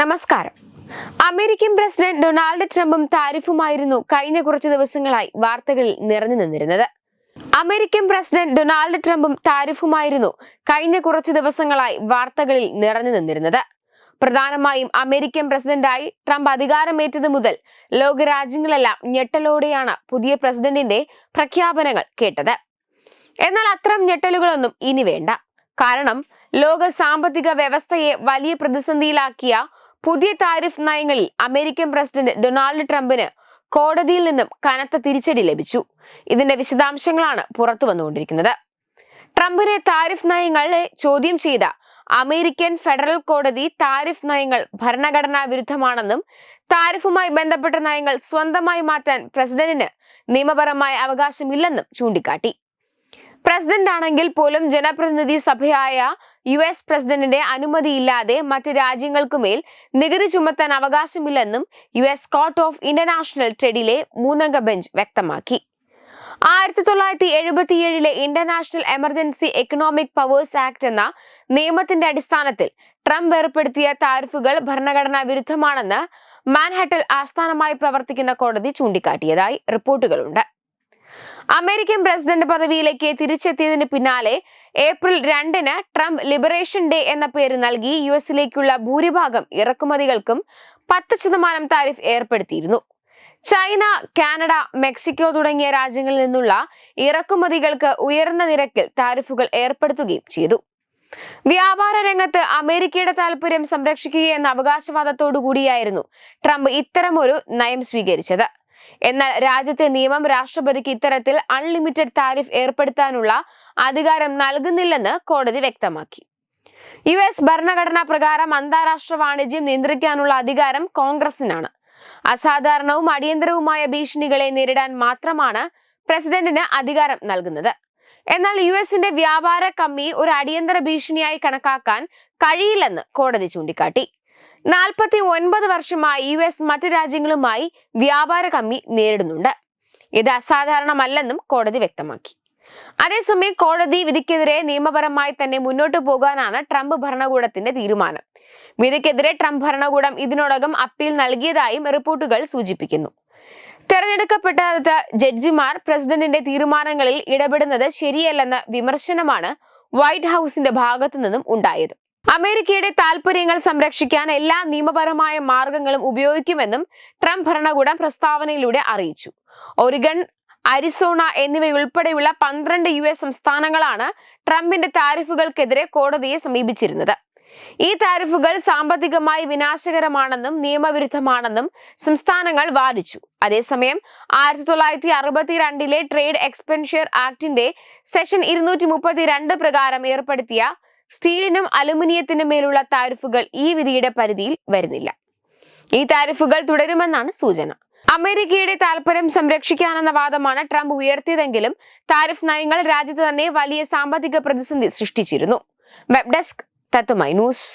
നമസ്കാരം. American president Donald ട്രംപും താരിഫുമായിരുന്നു കഴിഞ്ഞ കുറച്ച് ദിവസങ്ങളായി വാർത്തകളിൽ നിറഞ്ഞു നിന്നിരുന്നത്. അമേരിക്കൻ പ്രസിഡന്റ് ഡൊണാൾഡ് ട്രംപും താരിഫുമായിരുന്നു കഴിഞ്ഞ കുറച്ച് ദിവസങ്ങളായി വാർത്തകളിൽ നിറഞ്ഞു നിന്നിരുന്നത്. പ്രധാനമായും അമേരിക്കൻ പ്രസിഡന്റായി ട്രംപ് അധികാരമേറ്റത് മുതൽ ലോകരാജ്യങ്ങളെല്ലാം ഞെട്ടലോടെയാണ് പുതിയ പ്രസിഡന്റിന്റെ പ്രഖ്യാപനങ്ങൾ കേട്ടത്. എന്നാൽ അത്തരം ഞെട്ടലുകളൊന്നും ഇനി വേണ്ട. കാരണം ലോക സാമ്പത്തിക വ്യവസ്ഥയെ വലിയ പ്രതിസന്ധിയിലാക്കിയ പുതിയ താരിഫ് നയങ്ങളിൽ അമേരിക്കൻ പ്രസിഡന്റ് ഡൊണാൾഡ് ട്രംപിന് കോടതിയിൽ നിന്നും കനത്ത തിരിച്ചടി ലഭിച്ചു. ഇതിന്റെ വിശദാംശങ്ങളാണ് പുറത്തു വന്നുകൊണ്ടിരിക്കുന്നത്. ട്രംപിനെ താരിഫ് നയങ്ങളെ ചോദ്യം ചെയ്ത അമേരിക്കൻ ഫെഡറൽ കോടതി താരിഫ് നയങ്ങൾ ഭരണഘടനാ വിരുദ്ധമാണെന്നും താരിഫുമായി ബന്ധപ്പെട്ട നയങ്ങൾ സ്വന്തമായി മാറ്റാൻ പ്രസിഡന്റിന് നിയമപരമായ അവകാശമില്ലെന്നും ചൂണ്ടിക്കാട്ടി. പ്രസിഡന്റ് ആണെങ്കിൽ പോലും ജനപ്രതിനിധി സഭയായ യു എസ് പ്രസിഡന്റിന്റെ അനുമതിയില്ലാതെ മറ്റ് രാജ്യങ്ങൾക്കുമേൽ നികുതി ചുമത്താൻ അവകാശമില്ലെന്നും U S court of international ട്രേഡിലെ മൂന്നംഗ ബെഞ്ച് വ്യക്തമാക്കി. ആയിരത്തി തൊള്ളായിരത്തി എഴുപത്തിയേഴിലെ international emergency economic powers act എന്ന നിയമത്തിന്റെ അടിസ്ഥാനത്തിൽ ട്രംപ് ഏർപ്പെടുത്തിയ താരിഫുകൾ ഭരണഘടനാ വിരുദ്ധമാണെന്ന് മാൻഹട്ടൽ ആസ്ഥാനമായി പ്രവർത്തിക്കുന്ന കോടതി ചൂണ്ടിക്കാട്ടിയതായി റിപ്പോർട്ടുകളുണ്ട്. അമേരിക്കൻ പ്രസിഡന്റ് പദവിയിലേക്ക് തിരിച്ചെത്തിയതിന് പിന്നാലെ ഏപ്രിൽ രണ്ടിന് ട്രംപ് ലിബറേഷൻ ഡേ എന്ന പേര് നൽകി യു എസിലേക്കുള്ള ഭൂരിഭാഗം ഇറക്കുമതികൾക്കും പത്ത് ശതമാനം താരിഫ് ഏർപ്പെടുത്തിയിരുന്നു. ചൈന കാനഡ മെക്സിക്കോ തുടങ്ങിയ രാജ്യങ്ങളിൽ നിന്നുള്ള ഇറക്കുമതികൾക്ക് ഉയർന്ന നിരക്കിൽ താരിഫുകൾ ഏർപ്പെടുത്തുകയും ചെയ്തു. വ്യാപാര രംഗത്ത് അമേരിക്കയുടെ താല്പര്യം സംരക്ഷിക്കുക എന്ന അവകാശവാദത്തോടു കൂടിയായിരുന്നു ട്രംപ് ഇത്തരമൊരു നയം സ്വീകരിച്ചത്. എന്നാൽ രാജ്യത്തെ നിയമം രാഷ്ട്രപതിക്ക് ഇത്തരത്തിൽ അൺലിമിറ്റഡ് താരിഫ് ഏർപ്പെടുത്താനുള്ള അധികാരം നൽകുന്നില്ലെന്ന് കോടതി വ്യക്തമാക്കി. യു എസ് ഭരണഘടനാ പ്രകാരം അന്താരാഷ്ട്ര വാണിജ്യം നിയന്ത്രിക്കാനുള്ള അധികാരം കോൺഗ്രസിനാണ്. അസാധാരണവും അടിയന്തരവുമായ ഭീഷണികളെ നേരിടാൻ മാത്രമാണ് പ്രസിഡന്റിന് അധികാരം നൽകുന്നത്. എന്നാൽ യു എസിന്റെ വ്യാപാര കമ്മി ഒരു അടിയന്തര ഭീഷണിയായി കണക്കാക്കാൻ കഴിയില്ലെന്ന് കോടതി ചൂണ്ടിക്കാട്ടി. നാൽപ്പത്തി ഒൻപത് വർഷമായി യു എസ് മറ്റ് രാജ്യങ്ങളുമായി വ്യാപാര കമ്മി നേരിടുന്നുണ്ട്. ഇത് അസാധാരണമല്ലെന്നും കോടതി വ്യക്തമാക്കി. അതേസമയം കോടതി വിധിക്കെതിരെ നിയമപരമായി തന്നെ മുന്നോട്ടു പോകാനാണ് ട്രംപ് ഭരണകൂടത്തിന്റെ തീരുമാനം. വിധിക്കെതിരെ ട്രംപ് ഭരണകൂടം ഇതിനോടകം അപ്പീൽ നൽകിയതായും റിപ്പോർട്ടുകൾ സൂചിപ്പിക്കുന്നു. തെരഞ്ഞെടുക്കപ്പെട്ട ജഡ്ജിമാർ പ്രസിഡന്റിന്റെ തീരുമാനങ്ങളിൽ ഇടപെടുന്നത് ശരിയല്ലെന്ന വിമർശനമാണ് വൈറ്റ് ഹൗസിന്റെ ഭാഗത്തു നിന്നും ഉണ്ടായത്. അമേരിക്കയുടെ താൽപര്യങ്ങൾ സംരക്ഷിക്കാൻ എല്ലാ നിയമപരമായ മാർഗങ്ങളും ഉപയോഗിക്കുമെന്നും ട്രംപ് ഭരണകൂടം പ്രസ്താവനയിലൂടെ അറിയിച്ചു. ഒരിഗൺ അരിസോണ എന്നിവയുൾപ്പെടെയുള്ള പന്ത്രണ്ട് യു എസ് സംസ്ഥാനങ്ങളാണ് ട്രംപിന്റെ താരിഫുകൾക്കെതിരെ കോടതിയെ സമീപിച്ചിരുന്നത്. ഈ താരിഫുകൾ സാമ്പത്തികമായി വിനാശകരമാണെന്നും നിയമവിരുദ്ധമാണെന്നും സംസ്ഥാനങ്ങൾ വാദിച്ചു. അതേസമയം ആയിരത്തി തൊള്ളായിരത്തി അറുപത്തിരണ്ടിലെ ട്രേഡ് എക്സ്പെൻഷർ ആക്ടിന്റെ സെഷൻ ഇരുന്നൂറ്റി മുപ്പത്തിരണ്ട് പ്രകാരം ഏർപ്പെടുത്തിയ സ്റ്റീലിനും അലുമിനിയത്തിനും മേലുള്ള താരിഫുകൾ ഈ വിധിയുടെ പരിധിയിൽ വരുന്നില്ല. ഈ താരിഫുകൾ തുടരുമെന്നാണ് സൂചന. അമേരിക്കയുടെ താൽപര്യം സംരക്ഷിക്കാനെന്ന വാദമാണ് ട്രംപ് ഉയർത്തിയതെങ്കിലും താരിഫ് നയങ്ങൾ രാജ്യത്ത് തന്നെ വലിയ സാമ്പത്തിക പ്രതിസന്ധി സൃഷ്ടിച്ചിരുന്നു. വെബ് ഡെസ്ക് തത്തുമൈ ന്യൂസ്.